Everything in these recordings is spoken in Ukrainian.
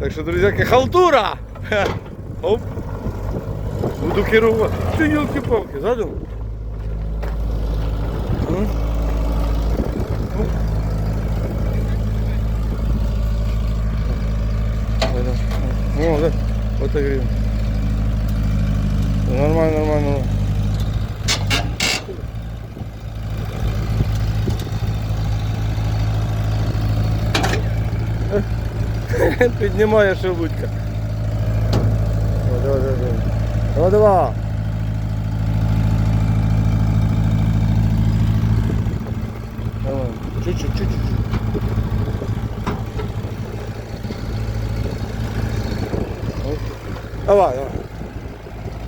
Так що, друзяки, халтура! Оп. Буду керувати. Ти юлки-палки, задум? О, да. Вот так гривен. Нормально, нормально. Піднімає шелудька. О, давай, давай, давай. Давай, давай. Давай. Чуть-чуть, чуть-чуть. Оп. Давай, давай.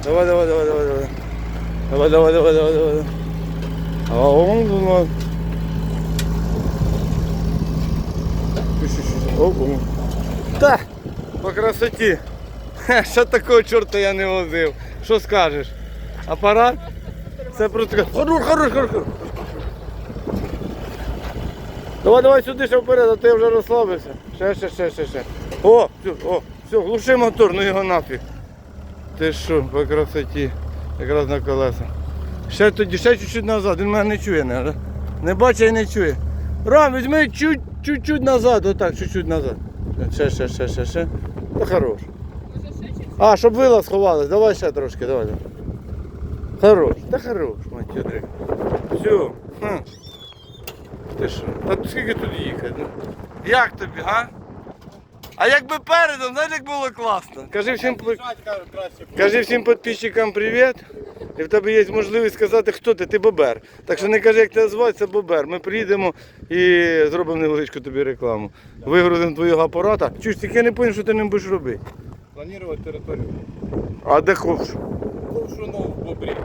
Давай, давай, давай, давай, давай. Давай, давай, давай, давай, давай. А он, он. Оп, оп. По красоті. Хе, Ще такого чорта я не возив. Що скажеш? Апарат? Це просто хорош, хорош, хорош. Давай, давай сюди ще вперед, а ти вже розслабився. Ще, ще, ще, ще, ще. О, все, о, все, глуши мотор, ну його нафіг. Ти що, по красоті. Якраз на колеса. Ще тоді, ще чуть-чуть назад, він мене не чує, не, не бачить і не чує. Рам, візьми чуть, чуть-чуть назад, отак, чуть-чуть назад. Ще, ще, ще, ще, ще. Та хорош. А, щоб вила сховалась, давай ще трошки, давай. Хорош, та хорош, мать ядрик. Все. Ти що? Та скільки тут їхати? Ну? Як тобі, а? А якби передом, знаєш, як було класно? Кажи всім, пл- кажи всім підписчикам привіт. І в тебе є можливість сказати, хто ти, ти Бобер. Так що не кажи, як тебе звати, це Бобер. Ми приїдемо і зробимо невеличку тобі рекламу. Вигрузимо твого апарата. Чуєш, тільки я не зрозумів, що ти ним будеш робити. Планировать територію. А де ковш? Ковшуну в бобрі.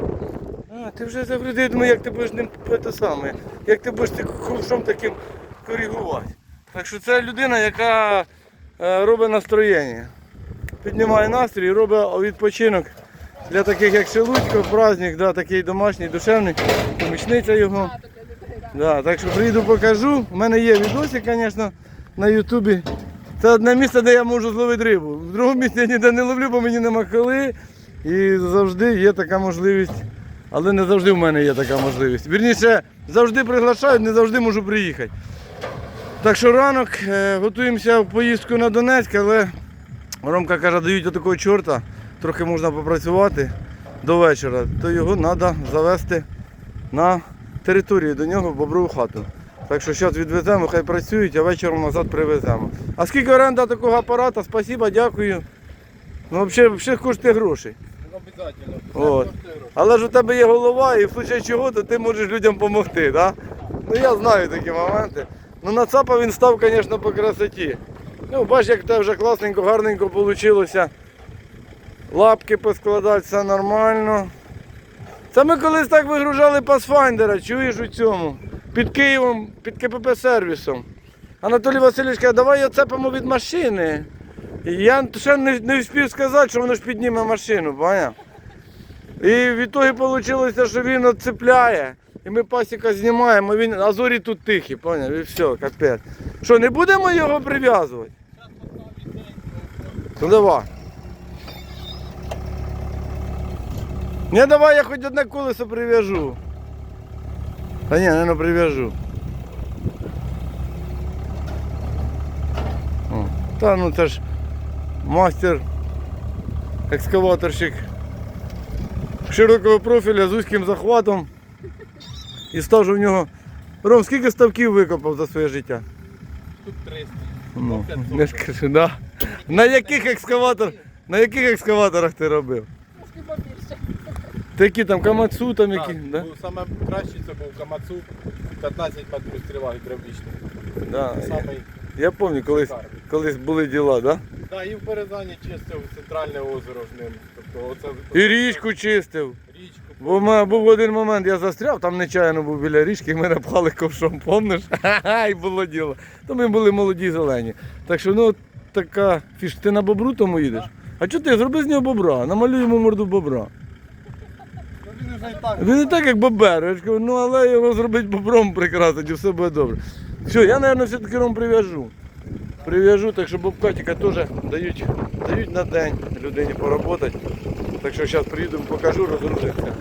А, ти вже завжди я думаю, як ти будеш ним те саме, як ти будеш ковшом таким коригувати. Так що це людина, яка е, робить настроєння. Піднімає настрій, робить відпочинок для таких, як Шелудько, праздник, да, такий домашній, душевний, помічниця його. Да, так що приїду покажу. У мене є відосик, звісно, на Ютубі. Це одне місце, де я можу зловити рибу. В другому місці я ніде не ловлю, бо мені нема коли. І завжди є така можливість. Але не завжди в мене є така можливість. Вірніше, завжди приглашають, не завжди можу приїхати. Так що ранок е, готуємося в поїздку на Донецьк, але Ромка каже, дають отакого чорта, трохи можна попрацювати до вечора, то його треба завести на територію до нього в боброву хату. Так що зараз відвеземо, хай працюють, а вечором назад привеземо. А скільки оренда такого апарата? Спасибо, дякую. Ну, взагалі, взагалі коштує грошей. Обязательно. От. Але ж у тебе є голова і в случае чого, то ти можеш людям допомогти, да? Ну я знаю такі моменти. Ну на ЦАПа він став, звісно, по красоті. Ну, бач, як тебе вже класненько, гарненько вийшло. Лапки поскладати, все нормально. Це ми колись так вигружали Pathfinder, чуєш у цьому? Під Києвом, під КПП сервісом. Анатолій Васильович каже, давай його цепимо від машини. Я ще не, не встиг сказати, що воно ж підніме машину, поняв? І в ітогі вийшло, що він відцепляє. І ми пасіка знімаємо, він, а зорі тут тихі, поняв? І все, капець. Що, не будемо його прив'язувати? Ну давай. Не, давай я хоч одне колесо прив'яжу. Та ні, не прив'яжу. Та ну це ж мастер, екскаваторщик широкого профіля з вузьким захватом. І стажу в нього. Ром, скільки ставків викопав за своє життя? Тут 300. Ну, не ж кажу, да. На яких екскаватор, на яких екскаваторах ти робив? Такі там камацу, там які. Так, Да? був саме кращий це був Камацу 15 метрів стріла гідравлічний. Да. Самий Я пам'ятаю, колись, шикарний. колись були діла, да? Да, і в Березані чистив центральне озеро з ним. Тобто оце І річку чистив. річку. Бо в мене був один момент, я застряв, там нечаянно був біля річки, і ми напали ковшом, помниш? Ха-ха, і було діло. То ми були молоді зелені. Так що ну така фіш, ти на бобру тому їдеш? А чого ти зроби з нього бобра? Намалюй йому морду бобра. Він не так, як бобер, ну але його зробить бобром прикрасить і все буде добре. Все, я, мабуть, все-таки ром прив'яжу. прив'яжу, так що бобкатика теж дають, дають на день людині поработати. Так що зараз приїду, покажу, розгрузимося.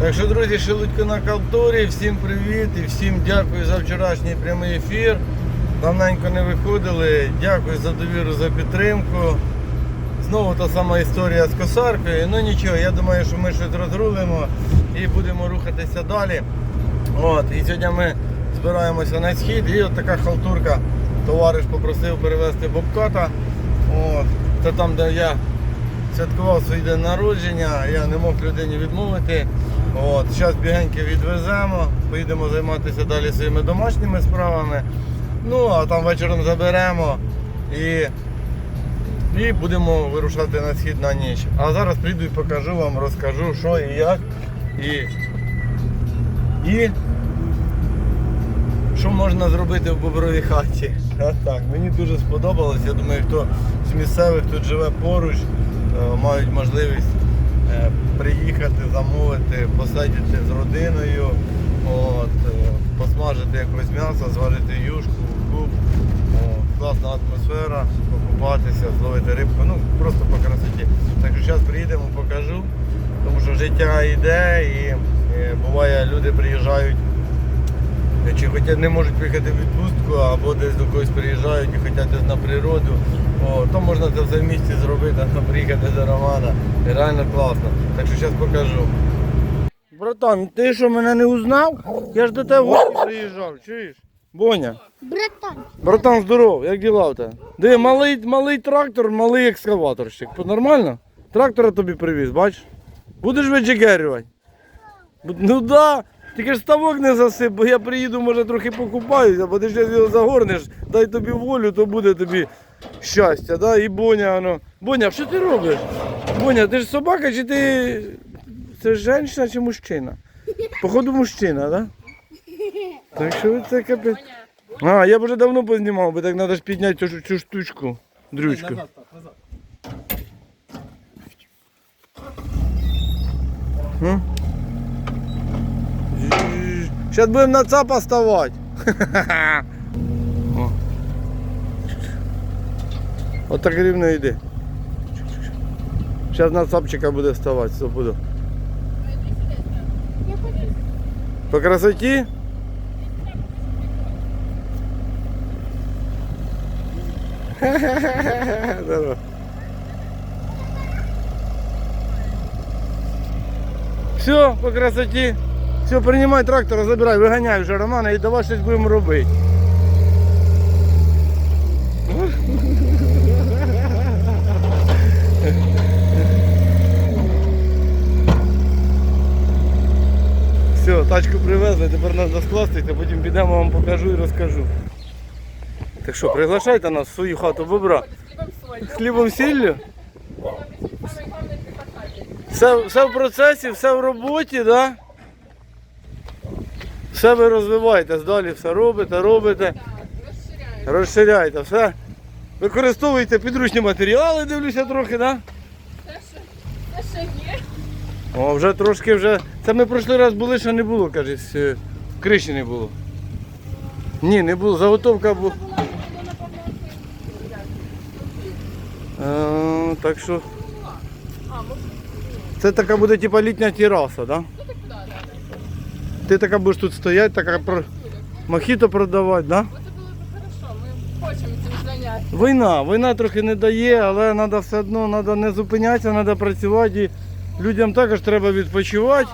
Так що, друзі, Шелудько на Калтурі, всім привіт і всім дякую за вчорашній прямий ефір. Давненько не виходили. Дякую за довіру, за підтримку. Знову та сама історія з косаркою. Ну нічого, я думаю, що ми щось розрулимо і будемо рухатися далі. От, і сьогодні ми збираємося на схід і от така халтурка. Товариш попросив перевезти бобката. От, це там, де я святкував свій день народження, я не мог людині відмовити. От, зараз бігенько відвеземо, поїдемо займатися далі своїми домашніми справами. Ну, а там вечором заберемо і, і будемо вирушати на схід на ніч. А зараз прийду і покажу вам, розкажу, що і як. І, і що можна зробити в бобровій хаті. От так, мені дуже сподобалось. Я думаю, хто з місцевих тут живе поруч, е, мають можливість е, приїхати, замовити, посидіти з родиною, от, е, посмажити якось м'ясо, зварити юшку, Класна атмосфера, покупатися, зловити рибку, ну просто по красоті. Так що зараз приїдемо, покажу, тому що життя йде і е, буває люди приїжджають чи хоча не можуть поїхати в відпустку, або десь до когось приїжджають і хочуть десь на природу, о, то можна це все в місті зробити, а приїхати до Романа. І реально класно. Так що зараз покажу. Братан, ти що мене не узнав? Я ж до тебе в гості приїжджав, чуєш? Боня. Братан, Братан, здоров, як діла в тебе? Диви, малий, малий трактор, малий екскаваторщик. Нормально? Трактора тобі привіз, бачиш? Будеш виджигерювати? Ну да. Тільки ж ставок не засип, бо я приїду, може трохи покупаюся, бо ти ж його загорнеш, дай тобі волю, то буде тобі щастя, да? І Боня, ну. Боня, що ти робиш? Боня, ти ж собака чи ти. Це жінка чи мужчина? Походу мужчина, да? Так що це капець. А, я б вже давно познімав, бо так треба ж підняти цю, цю штучку, дрючку. Назад, так, назад. Зараз будемо на цапа ставати. О. Отак рівно йди. Зараз на цапчика буде вставати, все буду. я хочу. По красоті? Давай. Все, по красоті. Все, приймай трактор, забирай, виганяй вже Романа і давай щось будемо робити. Все, тачку привезли, тепер треба скласти, а потім підемо вам покажу і розкажу. Так що, приглашайте нас в свою хату бобра. Хлібом сіллю? Все, все в процесі, все в роботі? Да? Все ви розвиваєтесь далі, все робите, робите. Розширяйте, все. Використовуйте підручні матеріали, дивлюся трохи? Да? Це ще є. О, вже трошки вже. Це ми прошлий раз були, що не було, кажуть, криші не було. Ні, не було. Заготовка була. Е, так що. Це така буде типа літня тераса, да? Ти така будеш тут стояти, така про... мохіто продавати, да? Це було б хорошо, ми хочемо цим зайнятися. Війна, війна трохи не дає, але треба все одно треба не зупинятися, треба працювати. І людям також треба відпочивати.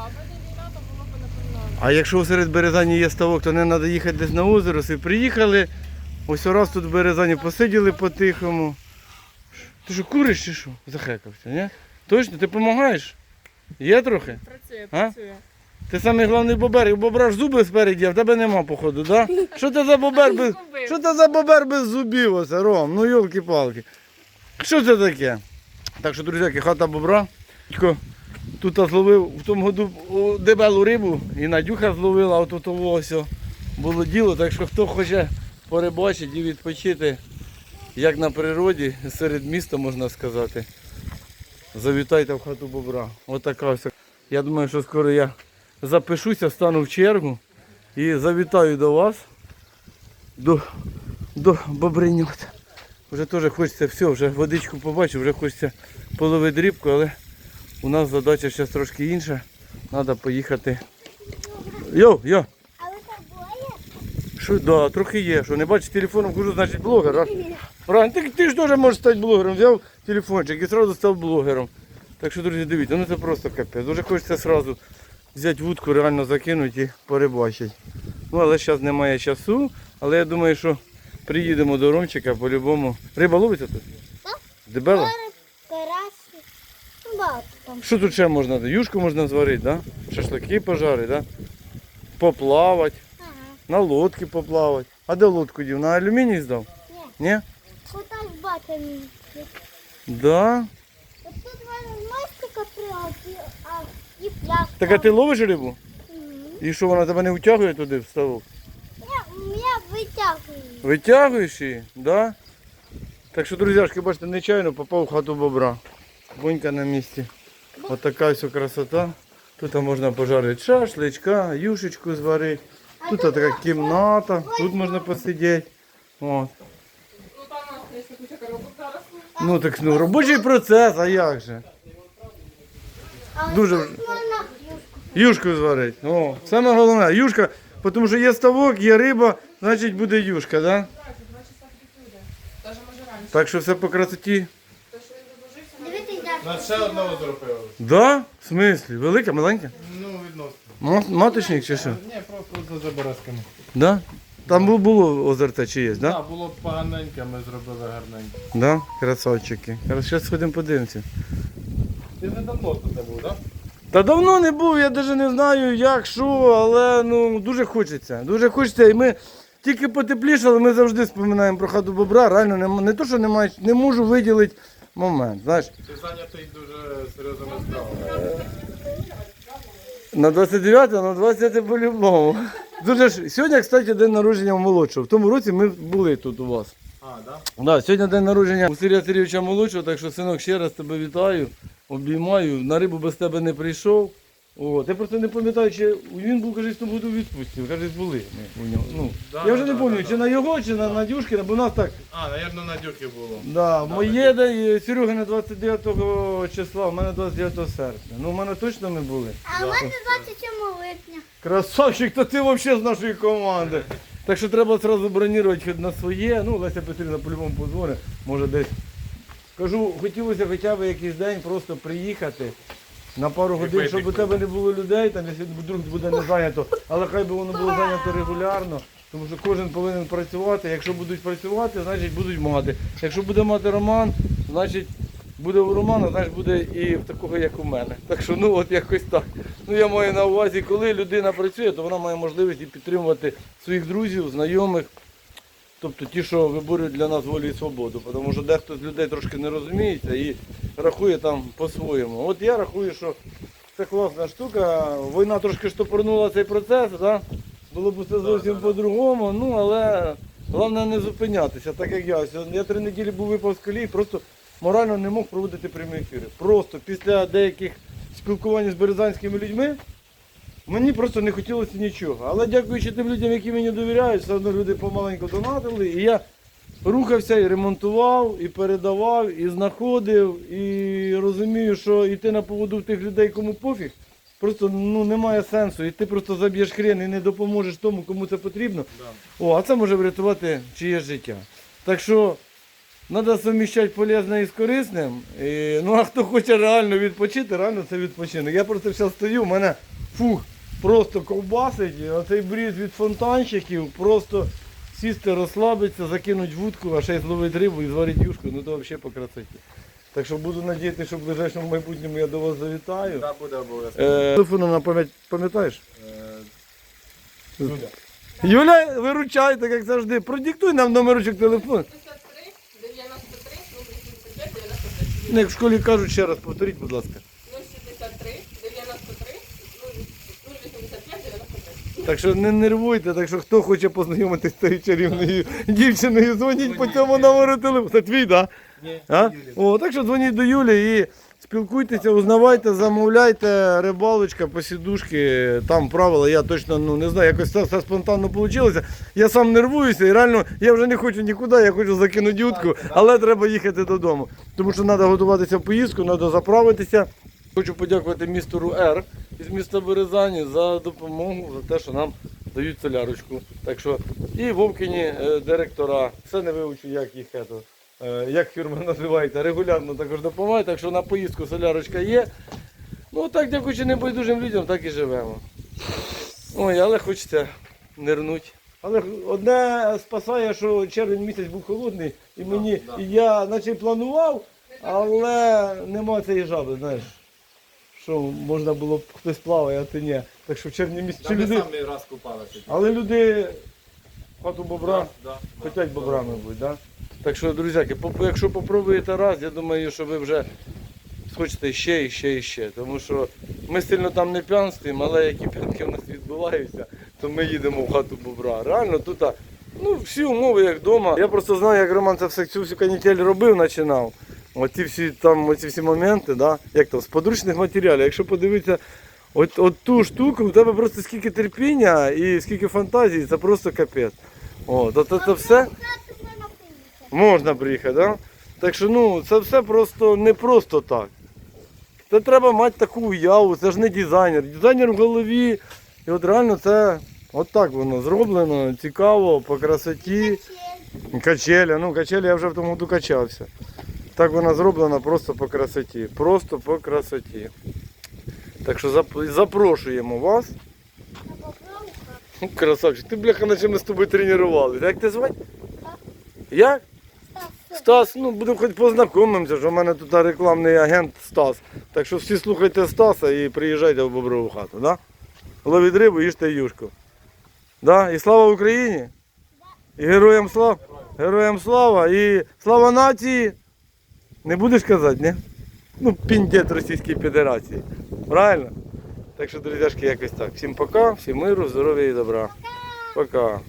А якщо серед Березані є ставок, то не треба їхати десь на озеро. І приїхали. Ось раз тут в Березані посиділи по-тихому. Ти що, куриш чи що? Захекався, ні? Точно, ти допомагаєш? Є трохи? Працює, працює. Ти самий головний бобер, і бобра ж зуби спереді, а в тебе нема, походу, да? Що це за бобер без. Що це за бобер без зубів оце, Ром? Ну йолки-палки. Що це таке? Так що, друзяки, хата бобра. Тільки Тут зловив в тому году дебелу рибу, і Надюха зловила, а тут того ось було діло. Так що хто хоче порибачити і відпочити, як на природі, серед міста можна сказати. Завітайте в хату бобра. Отака ось. Я думаю, що скоро я запишуся, стану в чергу і завітаю до вас, до, до бобринят. Вже теж хочеться все, вже водичку побачив, вже хочеться половити рибку, але у нас задача зараз трошки інша. Треба поїхати. Йо, йо? Що, да, трохи є. Що не бачиш телефоном хожу, значить блогер. А? Рань, ти, ти ж теж можеш стати блогером. Взяв телефончик і одразу став блогером. Так що, друзі, дивіться, ну це просто капець. Дуже хочеться одразу взяти вудку, реально закинути і порибачити. Ну, але зараз немає часу. Але я думаю, що приїдемо до Ромчика по-любому. Риба ловиться тут? Так. Дебела? Карасі. Ну, багато там. Що тут ще можна? Юшку можна зварити, да? шашлики пожарити, да? поплавати. На лодці поплавати. А де лодку дів? На алюміній здав? Ні. Ні? Отак бати. Да. От тут мостика прилетів, а і пляшка. Так а ти ловиш рибу? І що вона тебе не втягує туди в ставок? Я, я витягую. Витягуєш її, да? Так що, друзяшки, бачите, нечайно попав в хату бобра. Бонька на місці. Ось така ось красота. Тут можна пожарити шашличка, юшечку зварити. Тут така кімната, тут можна посидіти. От. Ну так ну робочий процес, а як же? Дуже юшку. Зварити. О, саме головне, юшка, тому що є ставок, є риба, значить буде юшка, да? Так що все по красоті. Нас ще одне озеро появилось. Да? В смислі? Велике, маленьке? Ну, відносно. Ма- Маточник чи що? Ні, просто за Заборозками. Да? Там бу- було озерце чи є, да? Так, було поганеньке, ми зробили гарненько. Да? Красавчики. Зараз сходимо подивимося. Ти не давно тут не був, так? Та давно не був, я навіть не знаю як, що, але ну дуже хочеться. Дуже хочеться. І ми тільки потеплішали, ми завжди споминаємо про хату бобра. Реально не, не то, що немає, не можу виділити момент. Знаєш, Ти зайнятий дуже серйозними справами. На 29, на 20 по-любому. Дуже ж. Сьогодні, кстати, день народження у молодшого. В тому році ми були тут у вас. А, да? Да, сьогодні день народження у Сергія Сергійовича молодшого, так що синок ще раз тебе вітаю, обіймаю. На рибу без тебе не прийшов. От. Я просто не пам'ятаю, чи він був, каже, в тому году у відпустці. Каже, були ми у нього. Ну, Да, я вже да, не пам'ятаю, да, чи да. на його, чи на Надюшкина, бо у нас так. А, навірно, на дюки було. Да, моє день Серега 29 числа, у мене 29 серпня. Ну, у мене точно не були. А в мене 27 липня. Красавчик, то ти взагалі з нашої команди. Так що треба одразу бронювати хоч на своє. Ну, Леся Петрівна по-любому позвонить, може десь. Кажу, хотілося хоча б якийсь день просто приїхати на пару годин, щоб у тебе не було людей, там, якщо вдруг буде не зайнято, але хай би воно було зайнято регулярно, тому що кожен повинен працювати. Якщо будуть працювати, значить будуть мати. Якщо буде мати роман, значить буде у Романа, значить буде і в такого, як у мене. Так що ну от якось так. Ну я маю на увазі, коли людина працює, то вона має можливість і підтримувати своїх друзів, знайомих. Тобто ті, що виборюють для нас волю і свободу, тому що дехто з людей трошки не розуміється і рахує там по-своєму. От я рахую, що це класна штука. Війна трошки штопорнула цей процес, да? було б все зовсім по-другому, ну але головне не зупинятися, так як я. Я три неділі був випав з колії, просто морально не мог проводити прямі ефіри. Просто після деяких спілкувань з березанськими людьми. Мені просто не хотілося нічого. Але дякуючи тим людям, які мені довіряють, все одно люди помаленьку донатили. І я рухався і ремонтував, і передавав, і знаходив, і розумію, що йти на поводу в тих людей, кому пофіг, просто ну, немає сенсу. І ти просто заб'єш хрен і не допоможеш тому, кому це потрібно. О, а це може врятувати чиє життя. Так що треба суміщати полезне із корисним. І, ну а хто хоче реально відпочити, реально це відпочинок. Я просто зараз стою, в мене фух, просто ковбасить, і оцей бріз від фонтанчиків, просто сісти, розслабитися, закинуть вудку, а ще й зловити рибу і зварити юшку, ну то взагалі по красоті. Так що буду надіятися, що в ближайшому майбутньому я до вас завітаю. Так, буде обов'язково. Е, Телефону на пам'ять пам'ятаєш? Е, Юля. Юля, виручайте, як завжди. Продиктуй нам номерочок телефону. 53, 93, 085, 93. Ну, Як в школі кажуть, ще раз повторіть, будь ласка. 063, 93, 085, 93. Так що не нервуйте, так що хто хоче познайомитися з цією чарівною дівчиною, дзвоніть по цьому номеру телефону. Це твій, так? Да? А? О, так що дзвоніть до Юлі і спілкуйтеся, узнавайте, замовляйте, рибалочка, посідушки, там правила, я точно ну, не знаю, якось це все спонтанно вийшло. Я сам нервуюся і реально я вже не хочу нікуди, я хочу закинути утку, але треба їхати додому. Тому що треба готуватися в поїздку, треба заправитися. Хочу подякувати містеру Р із міста Березані за допомогу, за те, що нам дають солярочку. Так що і Вовкині е, директора, все не вивчу, як їх ето, е, як фірма називається, регулярно також допомагають, так що на поїздку солярочка є. Ну так, дякуючи небайдужим людям, так і живемо. Ой, але хочеться нирнуть. Але одне спасає, що червень місяць був холодний, і мені да. і я наче планував, але нема цієї жаби, знаєш. Що можна було б хтось плаває, а ти ні. Так що в червні місяці. Та ми люди... самі раз купалися. Але люди хату бобра Да, да, хочуть да. бобрами бути, да? Так що, друзяки, поп- якщо попробуєте раз, я думаю, що ви вже схочете ще і ще і ще. Тому що ми сильно там не п'янствуємо, але які п'янки в нас відбуваються, то ми їдемо в хату бобра. Реально тут а, ну, всі умови як вдома. Я просто знаю, як Роман це все цю всю канітель робив, починав. Оці всі там оці всі моменти, да? як там, з подручних матеріалів. Якщо подивитися от, от ту штуку, у тебе просто скільки терпіння і скільки фантазії, це просто капець. О, то, то, то все можна приїхати, да? Так що ну, це все просто не просто так. Це треба мати таку уяву, це ж не дизайнер. Дизайнер в голові. І от реально це от так воно зроблено, цікаво, по красоті. Качеля, ну качеля я вже в тому году качався. Так вона зроблена просто по красоті. Просто по красоті. Так що запрошуємо вас. Красавчик, ти бляха, наче ми з тобою тренувалися. Як тебе звати? Як? Стас, Стас, ну будемо хоч познайомимося, що в мене тут рекламний агент Стас. Так що всі слухайте Стаса і приїжджайте в Боброву хату, да? Ловіть рибу, їжте юшку. Да? І слава Україні! І героям слава! Героям слава! І слава нації! Не будеш казати, ні? Ну, піндет Російської Федерації. Правильно? Так що, друзяшки, якось так. Всім пока, всім миру, здоров'я і добра. Пока.